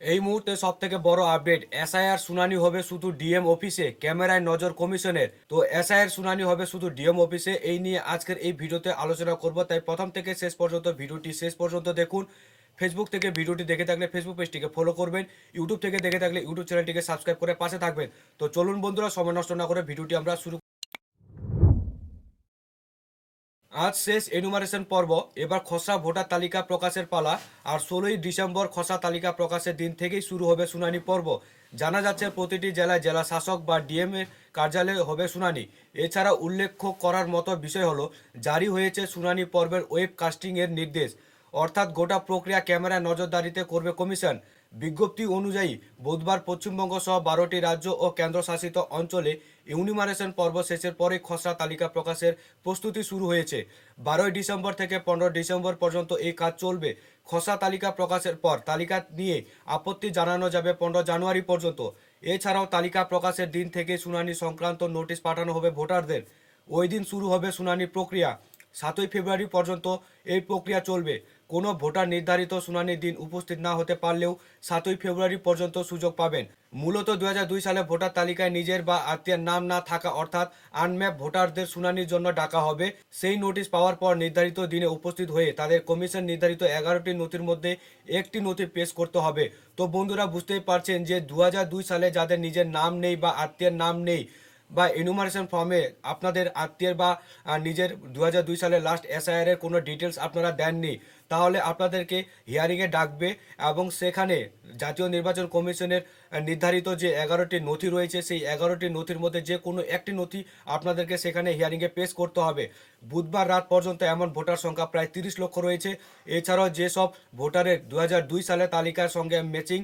এই মুহূর্তে সব থেকে বড় আপডেট, এসআইআর শুনানি হবে শুধু ডিএম অফিসে, ক্যামেরায় নজর কমিশনের। তো এসআইআর শুনানি হবে শুধু ডিএম অফিসে, এই নিয়ে আজকের এই ভিডিওতে আলোচনা করব। তাই প্রথম থেকে শেষ পর্যন্ত ভিডিওটি শেষ পর্যন্ত দেখুন। ফেসবুক থেকে ভিডিওটি দেখে থাকলে ফেসবুক পেজটিকে ফলো করবেন। ইউটিউব থেকে দেখে থাকলে ইউটিউব চ্যানেলটিকে সাবস্ক্রাইব করে পাশে থাকবেন। তো চলুন বন্ধুরা, সময় নষ্ট না করে ভিডিওটি আমরা শুরু আজ শেষ এনুমারেশন পর্ব। এবার খসড়া ভোটার তালিকা প্রকাশের পালা আর ষোলোই ডিসেম্বর খসড়া তালিকা প্রকাশের দিন থেকেই শুরু হবে শুনানি পর্ব। জানা যাচ্ছে প্রতিটি জেলায় জেলা শাসক বা ডিএম এর কার্যালয়ে হবে শুনানি। এছাড়া উল্লেখ করার মতো বিষয় হলো, জারি হয়েছে শুনানি পর্বের ওয়েব কাস্টিং এর নির্দেশ। অর্থাৎ গোটা প্রক্রিয়া ক্যামেরায় নজরদারিতে করবে কমিশন। বিজ্ঞপ্তি অনুযায়ী বুধবার পশ্চিমবঙ্গ সহ বারোটি রাজ্য ও কেন্দ্রশাসিত অঞ্চলে ইউনিমারেশন পর্ব শেষের পরে খসড়া তালিকা প্রকাশের প্রস্তুতি শুরু হয়েছে। বারোই ডিসেম্বর থেকে পনেরো ডিসেম্বর পর্যন্ত এই কাজ চলবে। খসড়া তালিকা প্রকাশের পর তালিকা নিয়ে আপত্তি জানানো যাবে পনেরো জানুয়ারি পর্যন্ত। এছাড়াও তালিকা প্রকাশের দিন থেকে শুনানি সংক্রান্ত নোটিশ পাঠানো হবে ভোটারদের। ওই দিন শুরু হবে শুনানি প্রক্রিয়া। সাতই ফেব্রুয়ারি পর্যন্ত এই প্রক্রিয়া চলবে। কোনো ভোটার নির্ধারিত শুনানির দিন উপস্থিত না হতে পারলেও সাতই ফেব্রুয়ারি পর্যন্ত সুযোগ পাবেন। মূলত দু হাজার দুই সালে ভোটার তালিকায় নিজের বা আত্মীয়ের নাম না থাকা অর্থাৎ আনম্যাপ ভোটারদের শুনানির জন্য ডাকা হবে, সেই নোটিশ পাওয়ার পর নির্ধারিত দিনে উপস্থিত হয়ে তাদের কমিশন নির্ধারিত এগারোটি নথির মধ্যে একটি নথি পেশ করতে হবে। তো বন্ধুরা, বুঝতেই পারছেন যে দু হাজার দুই সালে যাদের নিজের নাম নেই বা আত্মীয়ের নাম নেই বা এনুমারেশন ফর্মে আপনাদের আত্মীয়ের বা নিজের দু হাজার দুই সালের লাস্ট এসআইআর এর কোনো ডিটেলস আপনারা দেননি, তাহলে আপনাদেরকে হিয়ারিংয়ে ডাকবে এবং সেখানে জাতীয় নির্বাচন কমিশনের নির্ধারিত যে এগারোটি নথি রয়েছে, সেই এগারোটি নথির মধ্যে যে কোনো একটি নথি আপনাদেরকে সেখানে হিয়ারিংয়ে পেশ করতে হবে। বুধবার রাত পর্যন্ত এমন ভোটার সংখ্যা প্রায় তিরিশ লক্ষ রয়েছে। এছাড়াও যেসব ভোটারের দু সালে তালিকার সঙ্গে ম্যাচিং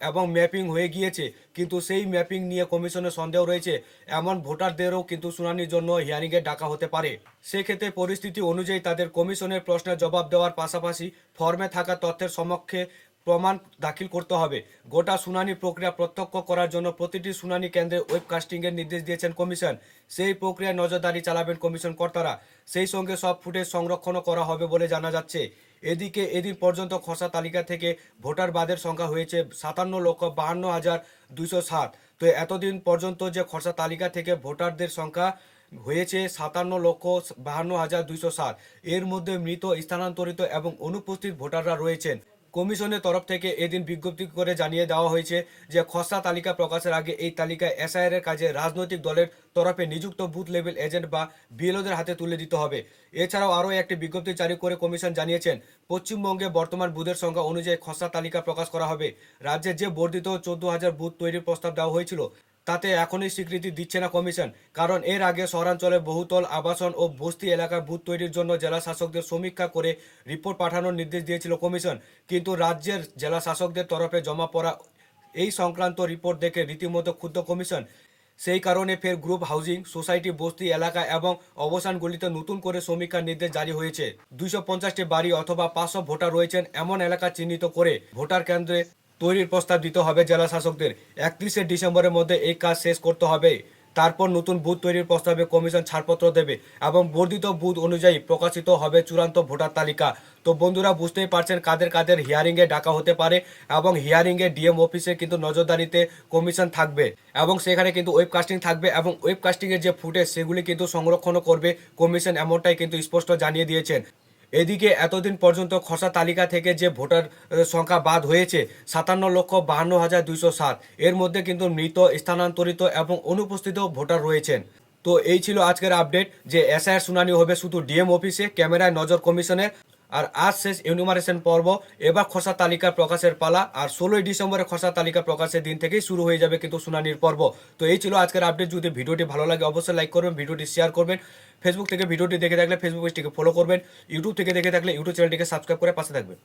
এবং ম্যাপিং হয়ে গিয়েছে। কিন্তু সেই ম্যাপিং নিয়ে কমিশনের সন্দেহ রয়েছে। এমন ভোটারদেরও কিন্তু শুনানির জন্য হিয়ারিংয়ে ডাকা হতে পারে। সেক্ষেত্রে পরিস্থিতি অনুযায়ী তাদের কমিশনের প্রশ্নের জবাব দেওয়ার পাশাপাশি ফর্মে থাকা তথ্যের সমক্ষে প্রমাণ দাখিল করতে হবে। গোটা শুনানি প্রক্রিয়া প্রত্যক্ষ করার জন্য প্রতিটি শুনানি কেন্দ্রে ওয়েবকাস্টিংয়ের নির্দেশ দিয়েছেন কমিশন। সেই প্রক্রিয়ায় নজরদারি চালাবেন কমিশন কর্তারা। সেই সঙ্গে সব ফুটেজ সংরক্ষণও করা হবে বলে জানা যাচ্ছে। এদিকে এদিন পর্যন্ত খসা তালিকা থেকে ভোটার বাদের সংখ্যা হয়েছে সাতান্ন লক্ষ বাহান্ন হাজার দুইশো সাত। তো এতদিন পর্যন্ত যে খসা তালিকা থেকে ভোটারদের সংখ্যা হয়েছে সাতান্ন লক্ষ বাহান্ন হাজার দুইশো সাত। এর মধ্যে মৃত, স্থানান্তরিত এবং অনুপস্থিত ভোটাররা রয়েছেন। কমিশনের তরফ থেকে এদিন বিজ্ঞপ্তি করে জানিয়ে দেওয়া হয়েছে যে খসড়া তালিকা প্রকাশের আগে এই তালিকায় এসআইআর এর কাজে রাজনৈতিক দলের তরফে নিযুক্ত বুথ লেভেল এজেন্ট বা বিএলওদের হাতে তুলে দিতে হবে। এছাড়াও আরও একটি বিজ্ঞপ্তি জারি করে কমিশন জানিয়েছেন, পশ্চিমবঙ্গে বর্তমান বুথের সংখ্যা অনুযায়ী খসড়া তালিকা প্রকাশ করা হবে। রাজ্যে যে বর্ধিত চোদ্দ হাজার বুথ তৈরির প্রস্তাব দেওয়া হয়েছিল তাতে এখনই স্বীকৃতি দিচ্ছে না কমিশন, কারণ এর আগে শহরাঞ্চলে বহুতল আবাসন ও বস্তি এলাকায় বুথ তৈরির জন্য জেলা শাসকদের সমীক্ষা করে রিপোর্ট পাঠানোর নির্দেশ দিয়েছিল কমিশন। কিন্তু রাজ্যের জেলা শাসকদের তরফে জমা পড়া এই সংক্রান্ত রিপোর্ট দেখে রীতিমতো ক্ষুদ্র কমিশন। সেই কারণে ফের গ্রুপ হাউজিং, সোসাইটি, বস্তি, এলাকা এবং অবসানগুলিতে নতুন করে সমীক্ষার নির্দেশ জারি হয়েছে। দুইশো পঞ্চাশটি বাড়ি অথবা পাঁচশো ভোটার রয়েছেন এমন এলাকা চিহ্নিত করে ভোটার কেন্দ্রে তৈরির প্রস্তাব দিতে হবে জেলা শাসকদের একত্রিশে ডিসেম্বরের মধ্যে এই কাজ শেষ করতে হবে। তারপর নতুন বুথ তৈরির প্রস্তাবে কমিশন ছাড়পত্র দেবে এবং বর্ধিত বুথ অনুযায়ী প্রকাশিত হবে চূড়ান্ত ভোটার তালিকা। তো বন্ধুরা, বুঝতেই পারছেন কাদের কাদের হিয়ারিংয়ে ডাকা হতে পারে এবং হিয়ারিংয়ে ডিএম অফিসে কিন্তু নজরদারিতে কমিশন থাকবে এবং সেখানে কিন্তু ওয়েবকাস্টিং থাকবে এবং ওয়েবকাস্টিংয়ের যে ফুটেজ সেগুলি কিন্তু সংরক্ষণও করবে। কমিশন এমনটাই কিন্তু স্পষ্ট জানিয়ে দিয়েছেন। এদিকে এতদিন পর্যন্ত খসা তালিকা থেকে যে ভোটার সংখ্যা বাদ হয়েছে, সাতান্ন লক্ষ বাহান্ন হাজার দুইশো সাত। এর মধ্যে কিন্তু মৃত, স্থানান্তরিত এবং অনুপস্থিত ভোটার রয়েছেন। তো এই ছিল আজকের আপডেট, যে এসআইআর শুনানি হবে শুধু ডিএম অফিসে, ক্যামেরায় নজর কমিশনের। আর আজ শেষ ইউনিমারেশন পর্ব। এবার খসড়া তালিকা প্রকাশের পালা। আর ষোলোই ডিসেম্বরে খসড়া তালিকা প্রকাশের দিন থেকেই শুরু হয়ে যাবে কিন্তু শুনানির পর্ব। তো এই ছিল আজকের আপডেট যদি ভিডিওটি ভালো লাগে, অবশ্যই লাইক করবেন, ভিডিওটি শেয়ার করবেন। ফেসবুক থেকে ভিডিওটি দেখে থাকলে ফেসবুক পেজটিকে ফলো করবেন। ইউটিউব থেকে দেখে থাকলে ইউটিউব চ্যানেলটিকে সাবস্ক্রাইব করে পাশে থাকবেন।